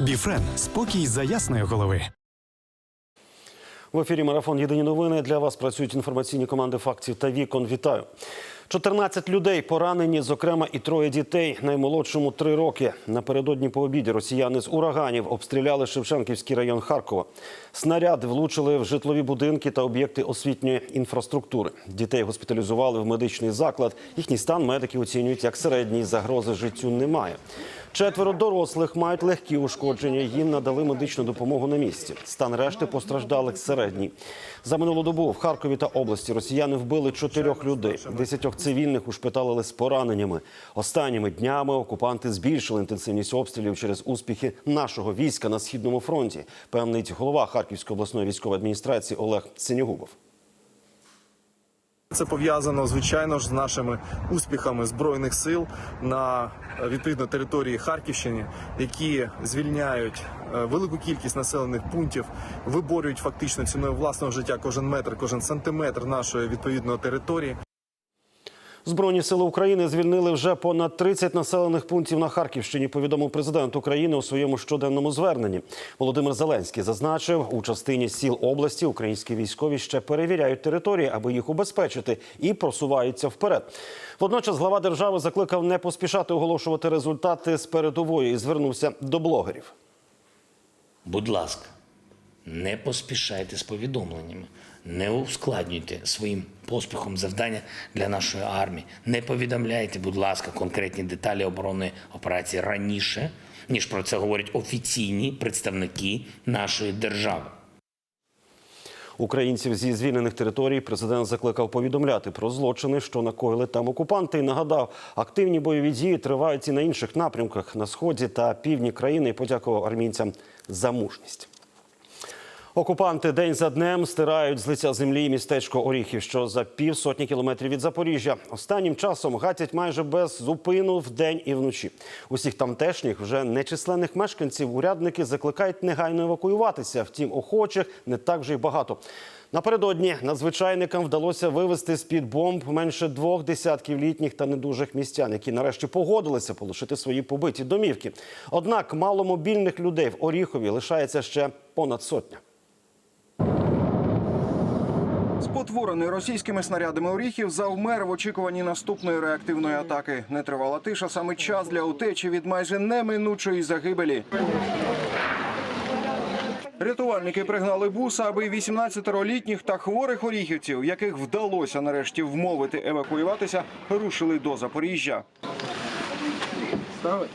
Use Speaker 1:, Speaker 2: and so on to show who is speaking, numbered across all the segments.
Speaker 1: Біфрен спокій за ясної голови.
Speaker 2: В ефірі марафон Єдині новини для вас працюють інформаційні команди фактів та вікон. Вітаю. 14 людей поранені, зокрема, і троє дітей. Наймолодшому три роки. Напередодні по обіді росіяни з ураганів обстріляли Шевченківський район Харкова. Снаряди влучили в житлові будинки та об'єкти освітньої інфраструктури. Дітей госпіталізували в медичний заклад. Їхній стан медики оцінюють як середній. Загрози життю немає. Четверо дорослих мають легкі ушкодження. Їм надали медичну допомогу на місці. Стан решти постраждалих середній. За минулу добу в Харкові та області росіяни вбили чотирьох людей. Десятьох цивільних ушпиталили з пораненнями. Останніми днями окупанти збільшили інтенсивність обстрілів через успіхи нашого війська на східному фронті. Певнить голова Харківської обласної військової адміністрації Олег Синігубов.
Speaker 3: Це пов'язано звичайно ж з нашими успіхами збройних сил на е, відповідно території Харківщини, які звільняють е, велику кількість населених пунктів, виборюють фактично ціною власного життя кожен метр, кожен сантиметр нашої відповідної території.
Speaker 2: Збройні сили України звільнили вже понад 30 населених пунктів на Харківщині. Повідомив президент України у своєму щоденному зверненні. Володимир Зеленський зазначив, у частині сіл області українські військові ще перевіряють території, аби їх убезпечити, і просуваються вперед. Водночас глава держави закликав не поспішати оголошувати результати з передової і звернувся до блогерів.
Speaker 4: Будь ласка, не поспішайте з повідомленнями, не ускладнюйте своїм поспіхом завдання для нашої армії. Не повідомляйте, будь ласка, конкретні деталі оборонної операції раніше, ніж про це говорять офіційні представники нашої держави.
Speaker 2: Українців зі звільнених територій президент закликав повідомляти про злочини, що накоїли там окупанти, і нагадав, активні бойові дії тривають і на інших напрямках на сході та півдні країни. І подякував армійцям за мужність. Окупанти день за днем стирають з лиця землі містечко Оріхів, що за півсотні кілометрів від Запоріжжя. Останнім часом гатять майже без зупину вдень і вночі. Усіх тамтешніх вже нечисленних мешканців урядники закликають негайно евакуюватися. Втім, охочих не так вже й багато. Напередодні надзвичайникам вдалося вивезти з під бомб менше двох десятків літніх та недужих містян, які нарешті погодилися полишити свої побиті домівки. Однак маломобільних людей в Оріхові лишається ще понад сотня.
Speaker 5: Спотворений російськими снарядами оріхів завмер в очікуванні наступної реактивної атаки. Не тривала тиша, саме час для утечі від майже неминучої загибелі. Рятувальники пригнали буса, аби 18-літніх та хворих оріхівців, яких вдалося нарешті вмовити евакуюватися, рушили до Запоріжжя.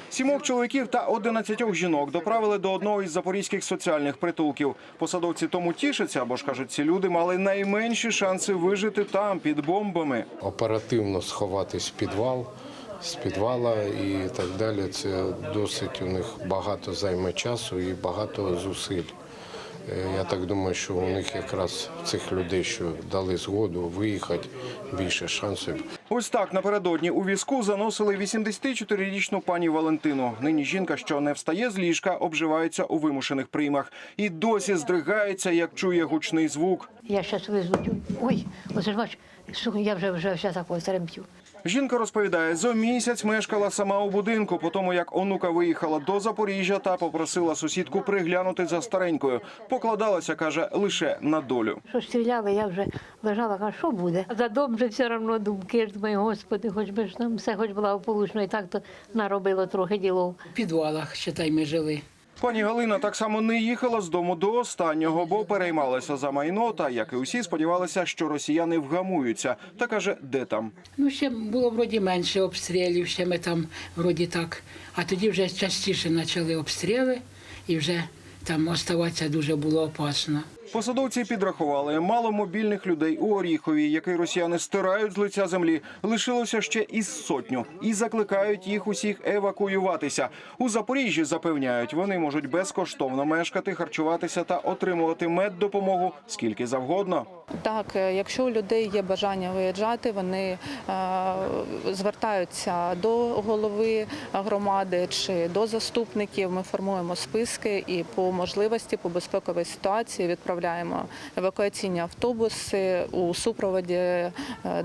Speaker 5: Сімох чоловіків та 11 жінок доправили до одного із запорізьких соціальних притулків. Посадовці тому тішаться, бо ж кажуть, ці люди мали найменші шанси вижити там під бомбами.
Speaker 6: оперативно сховатись в підвал, з підвала і так далі. Це досить у них багато займе часу і багато зусиль. Е, Я так думаю, що у них якраз цих людей, що дали згоду виїхати, більше шансів.
Speaker 5: Ось так напередодні у візку заносили 84-річну пані Валентину. Нині жінка, що не встає з ліжка, обживається у вимушених приймах і досі здригається, як чує гучний звук.
Speaker 7: Я зараз везу. Ой, ж бач, я вже вже вся такою теремтю.
Speaker 5: Жінка розповідає, зо місяць мешкала сама у будинку, по тому як онука виїхала до Запоріжжя та попросила сусідку приглянути за старенькою. Покладалася, каже, лише на долю.
Speaker 7: Що стріляли, я вже лежала, кажу, що буде? За дом вже все одно думки. Думаю, господи, хоч би ж там все хоч благополучно, і так то наробило трохи ділов.
Speaker 8: В підвалах, считай, ми жили.
Speaker 5: Пані Галина так само не їхала з дому до останнього, бо переймалася за майно. Та як і усі сподівалися, що росіяни вгамуються. Та каже, де там.
Speaker 8: Ну, ще було вроді менше обстрілів, ще ми там вроді так. А тоді вже частіше почали обстріли і вже там оставатися дуже було опасно.
Speaker 5: Посадовці підрахували мало мобільних людей у Оріхові, який росіяни стирають з лиця землі. Лишилося ще із сотню і закликають їх усіх евакуюватися. У Запоріжжі запевняють, вони можуть безкоштовно мешкати, харчуватися та отримувати меддопомогу скільки завгодно.
Speaker 9: Так, е, якщо у людей є бажання виїжджати, вони е, звертаються до голови громади чи до заступників. Ми формуємо списки і по можливості, по безпековій ситуації відправляємо евакуаційні автобуси у супроводі е,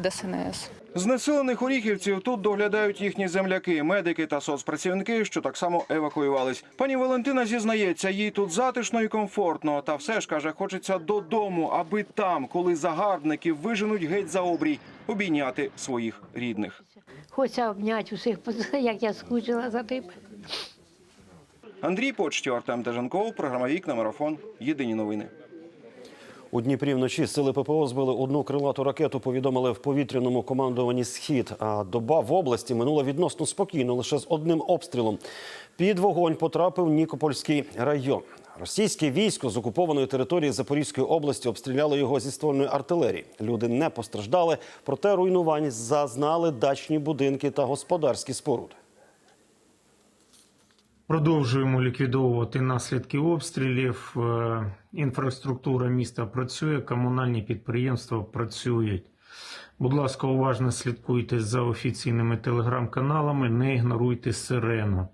Speaker 9: ДСНС.
Speaker 5: Знесилених оріхівців тут доглядають їхні земляки, медики та соцпрацівники, що так само евакуювались. Пані Валентина зізнається, їй тут затишно і комфортно. Та все ж каже, хочеться додому, аби там, коли загарбників виженуть геть за обрій, обійняти своїх рідних.
Speaker 7: Хочеться обняти усіх, як я скучила за тим.
Speaker 5: Андрій Почтів, Артем Дежанков, програма Вікна Марафон. Єдині новини.
Speaker 2: У Дніпрі вночі сили ППО збили одну крилату ракету. Повідомили в повітряному командуванні Схід. А доба в області минула відносно спокійно, лише з одним обстрілом. Під вогонь потрапив Нікопольський район. Російське військо з окупованої території Запорізької області обстріляло його зі ствольної артилерії. Люди не постраждали, проте руйнувань зазнали дачні будинки та господарські споруди.
Speaker 10: Продовжуємо ліквідовувати наслідки обстрілів. Е, Інфраструктура міста працює, комунальні підприємства працюють. Будь ласка, уважно слідкуйте за офіційними телеграм-каналами, не ігноруйте сирену.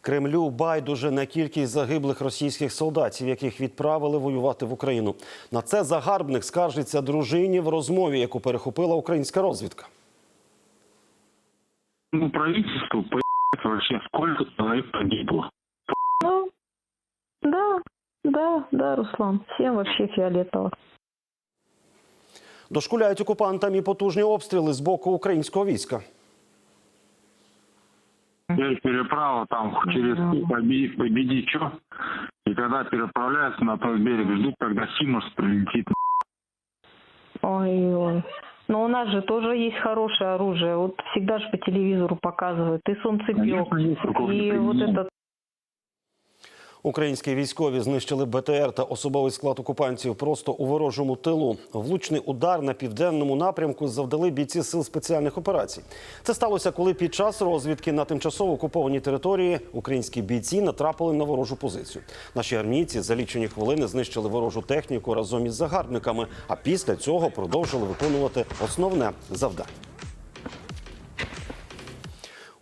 Speaker 2: Кремлю байдуже на кількість загиблих російських солдатів, яких відправили воювати в Україну. На це загарбник скаржиться дружині в розмові, яку перехопила українська розвідка.
Speaker 11: Ну, правительству по вообще сколько человек погибло.
Speaker 12: Ну, да, да, да, Руслан. Всем вообще фиолетово.
Speaker 2: Дошкуляють окупантам і потужні обстріли з боку українського війська.
Speaker 11: Есть переправа там через победи, победи что. И когда переправляются на тот берег, ждут, когда Химус прилетит.
Speaker 12: Ой-ой. Но у нас же тоже есть хорошее оружие. Вот всегда же по телевизору показывают. И солнцепек,
Speaker 11: Конечно, есть
Speaker 12: и вот этот
Speaker 2: Українські військові знищили БТР та особовий склад окупантів просто у ворожому тилу. Влучний удар на південному напрямку завдали бійці сил спеціальних операцій. Це сталося, коли під час розвідки на тимчасово окупованій території українські бійці натрапили на ворожу позицію. Наші армійці за лічені хвилини знищили ворожу техніку разом із загарбниками, а після цього продовжили виконувати основне завдання.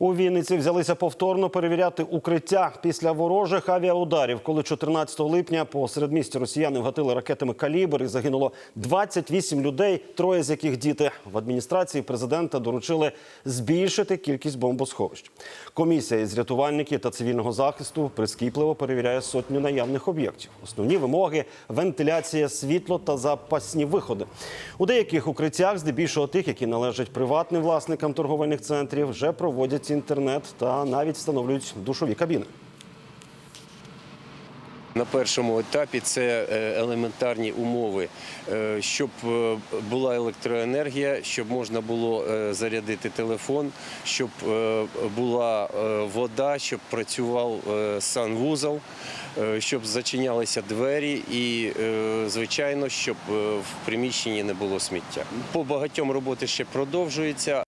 Speaker 2: У Вінниці взялися повторно перевіряти укриття після ворожих авіаударів, коли 14 липня по середмісті росіяни вгатили ракетами калібр і загинуло 28 людей, троє з яких діти. В адміністрації президента доручили збільшити кількість бомбосховищ. Комісія із рятувальників та цивільного захисту прискіпливо перевіряє сотню наявних об'єктів. Основні вимоги вентиляція, світло та запасні виходи. У деяких укриттях, здебільшого тих, які належать приватним власникам торговельних центрів, вже проводять інтернет та навіть встановлюють душові кабіни.
Speaker 13: На першому етапі це е, елементарні умови, е, щоб е, була електроенергія, щоб можна було зарядити телефон, щоб була вода, щоб працював санвузол, щоб зачинялися двері і, звичайно, щоб в приміщенні не було сміття. По багатьом роботи ще продовжується.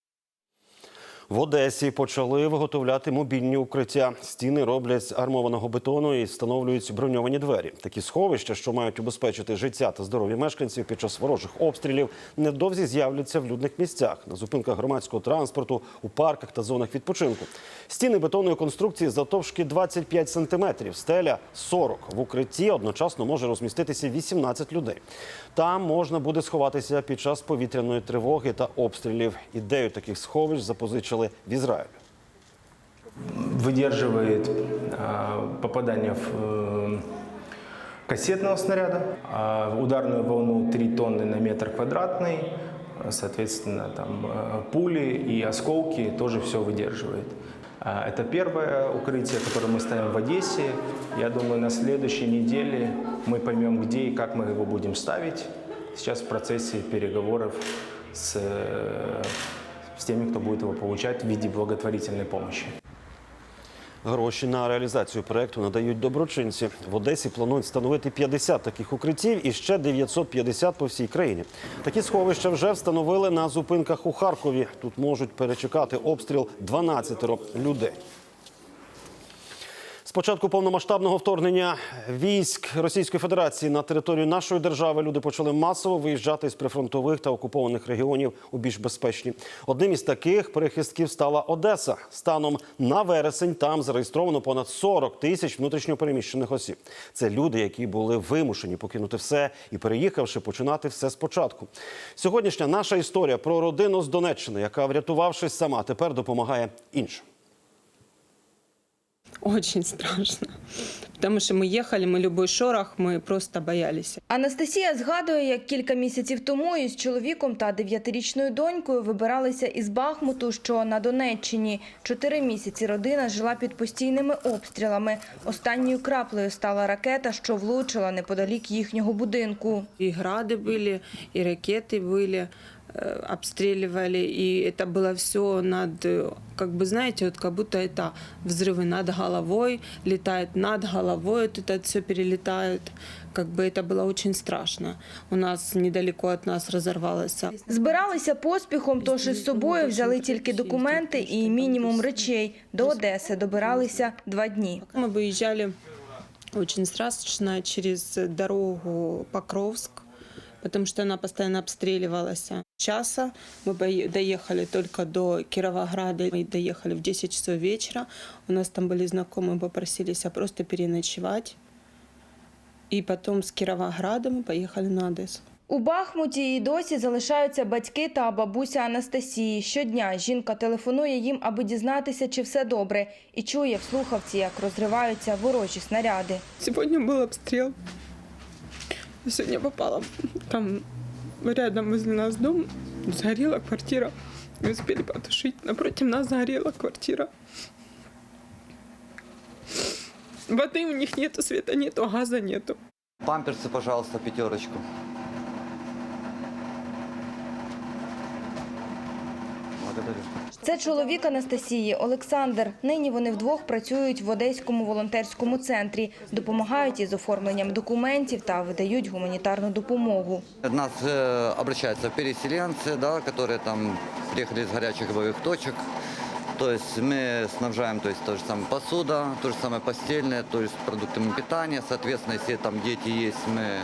Speaker 2: В Одесі почали виготовляти мобільні укриття. Стіни роблять з армованого бетону і встановлюють броньовані двері. Такі сховища, що мають убезпечити життя та здоров'я мешканців під час ворожих обстрілів, невдовзі з'являться в людних місцях на зупинках громадського транспорту, у парках та зонах відпочинку. Стіни бетонної конструкції завтовшки 25 сантиметрів, стеля 40. В укритті одночасно може розміститися 18 людей. Там можна буде сховатися під час повітряної тривоги та обстрілів. Ідею таких сховищ запозичили в Ізраїлі.
Speaker 14: выдерживает э, попадание в э, кассетного снаряда, а ударную волну 3 тонны на метр квадратный, э, соответственно, там э, пули и осколки тоже все выдерживает. А Это первое укрытие, которое мы ставим в Одессе. Я думаю, на следующей неделе мы поймем, где и как мы его будем ставить. Сейчас в процессе переговоров с, э, с теми, кто будет его получать в виде благотворительной помощи.
Speaker 2: Гроші на реалізацію проекту надають доброчинці. В Одесі планують встановити 50 таких укриттів і ще 950 по всій країні. Такі сховища вже встановили на зупинках у Харкові. Тут можуть перечекати обстріл 12 людей. Початку повномасштабного вторгнення військ Російської Федерації на територію нашої держави люди почали масово виїжджати з прифронтових та окупованих регіонів у більш безпечні. Одним із таких перехистків стала Одеса. Станом на вересень там зареєстровано понад 40 тисяч внутрішньопереміщених осіб. Це люди, які були вимушені покинути все і переїхавши, починати все спочатку. Сьогоднішня наша історія про родину з Донеччини, яка, врятувавшись сама, тепер допомагає іншим.
Speaker 15: Очень страшно. Потому что мы ехали, мы любой шорох, мы просто боялись.
Speaker 16: Анастасія згадує, як кілька місяців тому із чоловіком та дев'ятирічною донькою вибиралися із Бахмуту, що на Донеччині. Чотири місяці родина жила під постійними обстрілами. Останньою краплею стала ракета, що влучила неподалік їхнього будинку.
Speaker 15: И грады были, и ракеты были, э, обстреливали, и это было все над, э, как бы, знаете, вот как будто это взрывы над головой, летает над головой, вот это все перелетает. Как бы это было очень страшно. У нас недалеко от нас разорвалось
Speaker 16: Збиралися поспіхом, тож із собою взяли тільки документи і мінімум речей. До Одеси добиралися два дні.
Speaker 15: Мы выезжали очень страшно через дорогу Покровск, потому что она постоянно обстреливалась. Часа мы бое- доехали только до Кировограда. Мы доехали в 10 часов вечера. У нас там были знакомые, попросились просто переночевать. И потом с Кировограда мы поехали на Одессу.
Speaker 16: У Бахмуті і досі залишаються батьки та бабуся Анастасії. Щодня жінка телефонує їм, аби дізнатися, чи все добре, і чує в слухавці, як розриваються ворожі снаряди.
Speaker 15: Сегодня был обстрел. Сегодня попала там рядом возле нас дом. Сгорела квартира. Не успели потушить. Напротив нас сгорела квартира. Воды у них нету, света нету, газа нету.
Speaker 17: Памперсы, пожалуйста, пятерочку. Благодарю.
Speaker 16: Це чоловік Анастасії Олександр. Нині вони вдвох працюють в Одеському волонтерському центрі, допомагають із оформленням документів та видають гуманітарну допомогу.
Speaker 17: К Нас э, обращаются переселенцы, да, которые там приехали из горячих боевых точек. То есть мы снабжаем то есть, то же самое посуда, то же самое постельное, то есть продуктами питания. Соответственно, если там дети есть, мы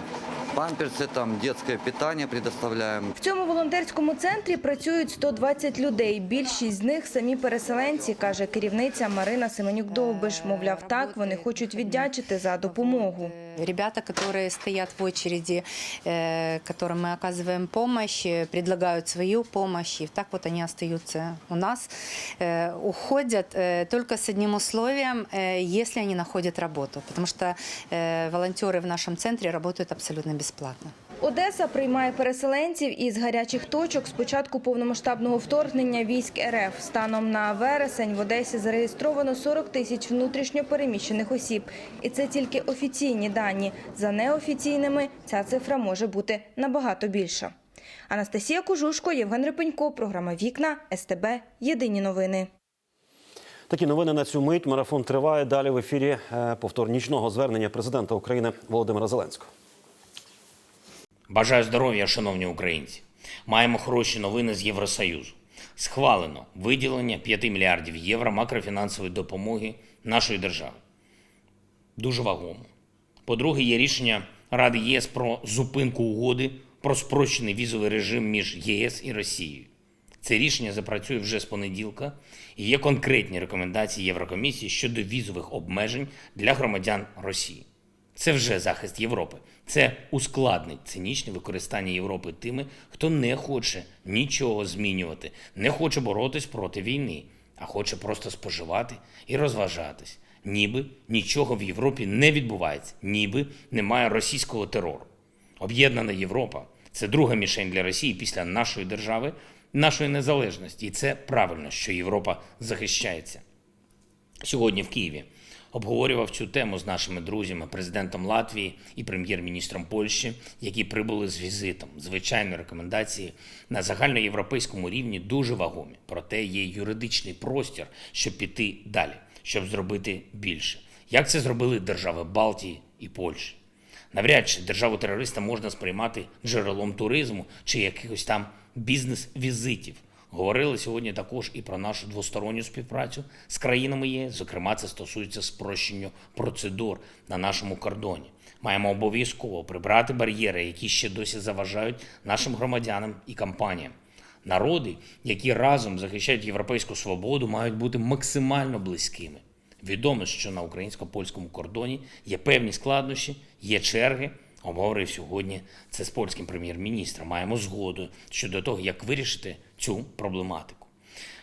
Speaker 17: памперсы, там дитяче питання предоставляємо.
Speaker 16: В цьому волонтерському центрі працюють 120 людей. Більшість з них самі переселенці, каже керівниця Марина Семенюк-Довбиш. Мовляв, так вони хочуть віддячити за допомогу.
Speaker 18: Ребята, которые стоят в очереди, э, которым мы оказываем помощь, э, предлагают свою помощь, и так вот они остаются у нас, э, уходят э, только с одним условием, э, если они находят работу, потому что э, волонтеры в нашем центре работают абсолютно бесплатно.
Speaker 16: Одеса приймає переселенців із гарячих точок з початку повномасштабного вторгнення військ РФ. Станом на вересень в Одесі зареєстровано 40 тисяч внутрішньо переміщених осіб. І це тільки офіційні дані. За неофіційними ця цифра може бути набагато більша. Анастасія Кожушко, Євген Рипенько, програма Вікна СТБ. Єдині новини.
Speaker 2: Такі новини на цю мить. Марафон триває. Далі в ефірі е, повтор нічного звернення президента України Володимира Зеленського.
Speaker 4: Бажаю здоров'я, шановні українці. Маємо хороші новини з Євросоюзу. Схвалено виділення 5 мільярдів євро макрофінансової допомоги нашої держави. Дуже вагомо. По-друге, є рішення Ради ЄС про зупинку угоди про спрощений візовий режим між ЄС і Росією. Це рішення запрацює вже з понеділка і є конкретні рекомендації Єврокомісії щодо візових обмежень для громадян Росії. Це вже захист Європи. Це ускладнить цинічне використання Європи тими, хто не хоче нічого змінювати, не хоче боротись проти війни, а хоче просто споживати і розважатись. Ніби нічого в Європі не відбувається, ніби немає російського терору. Об'єднана Європа це друга мішень для Росії після нашої держави, нашої незалежності. І це правильно, що Європа захищається. Сьогодні в Києві обговорював цю тему з нашими друзями, президентом Латвії і прем'єр-міністром Польщі, які прибули з візитом. Звичайно, рекомендації на загальноєвропейському рівні дуже вагомі. Проте є юридичний простір, щоб піти далі, щоб зробити більше. Як це зробили держави Балтії і Польщі? Навряд чи державу терориста можна сприймати джерелом туризму чи якихось там бізнес-візитів. Говорили сьогодні також і про нашу двосторонню співпрацю з країнами ЄС. Зокрема, це стосується спрощення процедур на нашому кордоні. Маємо обов'язково прибрати бар'єри, які ще досі заважають нашим громадянам і компаніям. Народи, які разом захищають європейську свободу, мають бути максимально близькими. Відомо, що на українсько-польському кордоні є певні складнощі, є черги. Обговорив сьогодні це з польським прем'єр-міністром. Маємо згоду щодо того, як вирішити цю проблематику.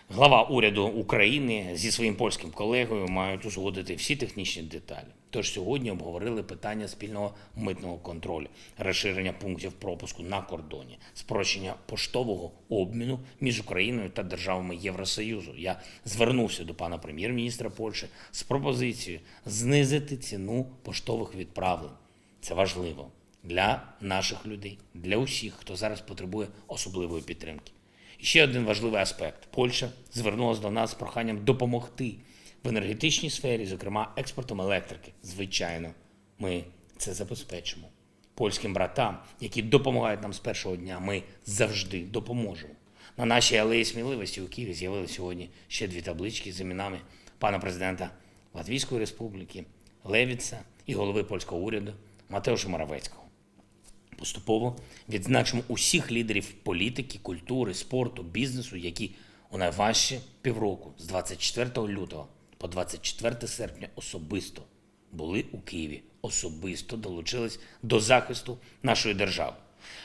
Speaker 4: Глава уряду України зі своїм польським колегою мають узгодити всі технічні деталі. Тож сьогодні обговорили питання спільного митного контролю, розширення пунктів пропуску на кордоні, спрощення поштового обміну між Україною та державами Євросоюзу. Я звернувся до пана прем'єр-міністра Польщі з пропозицією знизити ціну поштових відправлень. Це важливо для наших людей, для усіх, хто зараз потребує особливої підтримки. Ще один важливий аспект: Польща звернулася до нас з проханням допомогти в енергетичній сфері, зокрема експортом електрики. Звичайно, ми це забезпечимо. Польським братам, які допомагають нам з першого дня, ми завжди допоможемо. На нашій алеї сміливості у Києві з'явилися сьогодні ще дві таблички з іменами пана президента Латвійської Республіки Левіца і голови польського уряду Матеуша Моравецького. Поступово відзначимо усіх лідерів політики, культури, спорту, бізнесу, які у найважчі півроку з 24 лютого по 24 серпня особисто були у Києві, особисто долучились до захисту нашої держави.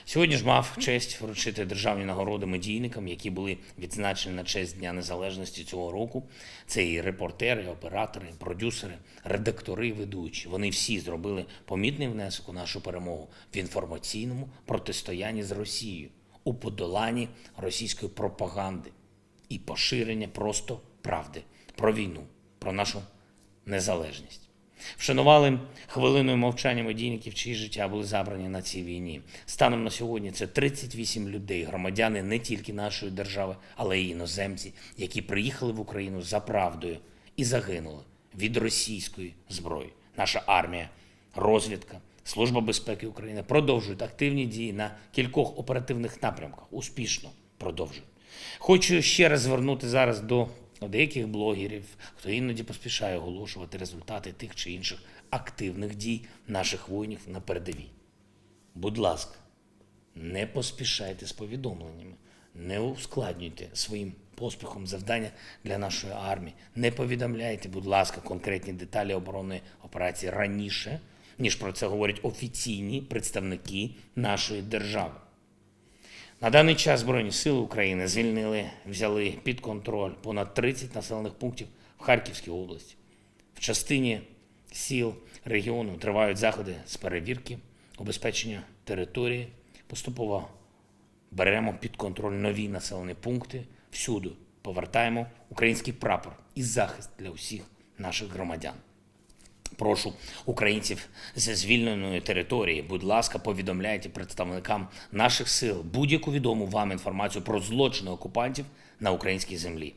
Speaker 4: Сьогодні ж мав честь вручити державні нагороди медійникам, які були відзначені на честь Дня Незалежності цього року. Це і репортери, і оператори, і продюсери, редактори, і ведучі. Вони всі зробили помітний внесок у нашу перемогу в інформаційному протистоянні з Росією, у подоланні російської пропаганди і поширення просто правди про війну, про нашу незалежність. Вшанували хвилиною мовчання медійників, чиї життя були забрані на цій війні. Станом на сьогодні це 38 людей, громадяни не тільки нашої держави, але й іноземці, які приїхали в Україну за правдою і загинули від російської зброї. Наша армія, розвідка, Служба безпеки України продовжують активні дії на кількох оперативних напрямках. Успішно продовжують. Хочу ще раз звернути зараз до деяких блогерів, хто іноді поспішає оголошувати результати тих чи інших активних дій наших воїнів на передовій. Будь ласка, не поспішайте з повідомленнями, не ускладнюйте своїм поспіхом завдання для нашої армії. Не повідомляйте, будь ласка, конкретні деталі оборонної операції раніше, ніж про це говорять офіційні представники нашої держави. На даний час Збройні Сили України звільнили, взяли під контроль понад 30 населених пунктів в Харківській області. В частині сіл регіону тривають заходи з перевірки, убезпечення території. Поступово беремо під контроль нові населені пункти. Всюди повертаємо український прапор і захист для усіх наших громадян. Прошу українців зі звільненої території, будь ласка, повідомляйте представникам наших сил будь-яку відому вам інформацію про злочини окупантів на українській землі.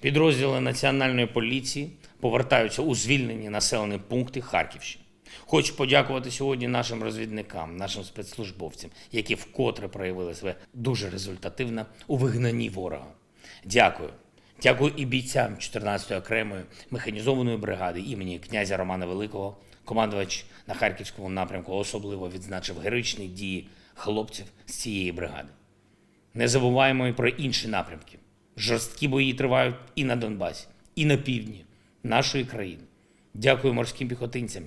Speaker 4: Підрозділи Національної поліції повертаються у звільнені населені пункти Харківщини. Хочу подякувати сьогодні нашим розвідникам, нашим спецслужбовцям, які вкотре проявили себе дуже результативно у вигнанні ворога. Дякую. Дякую і бійцям 14-ї окремої механізованої бригади імені князя Романа Великого. Командувач на харківському напрямку особливо відзначив героїчні дії хлопців з цієї бригади. Не забуваємо і про інші напрямки. Жорсткі бої тривають і на Донбасі, і на півдні нашої країни. Дякую морським піхотинцям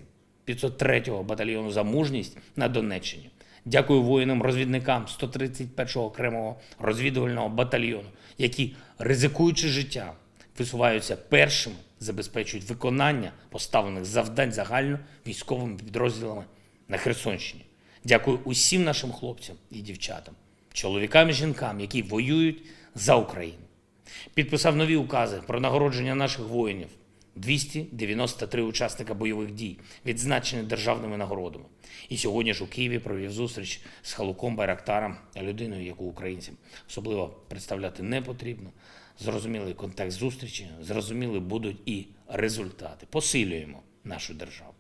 Speaker 4: 503-го батальйону за мужність на Донеччині. Дякую воїнам-розвідникам 131-го окремого розвідувального батальйону, які, ризикуючи життя, висуваються першими, забезпечують виконання поставлених завдань загально військовими підрозділами на Херсонщині. Дякую усім нашим хлопцям і дівчатам, чоловікам і жінкам, які воюють за Україну. Підписав нові укази про нагородження наших воїнів. 293 учасника бойових дій, відзначені державними нагородами. І сьогодні ж у Києві провів зустріч з Халуком Байрактаром, людиною, яку українцям особливо представляти не потрібно. Зрозумілий контекст зустрічі, зрозуміли будуть і результати. Посилюємо нашу державу.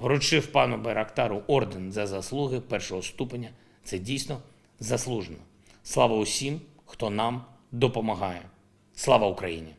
Speaker 4: Вручив пану Байрактару орден за заслуги першого ступеня. Це дійсно заслужено. Слава усім, хто нам допомагає. Слава Україні!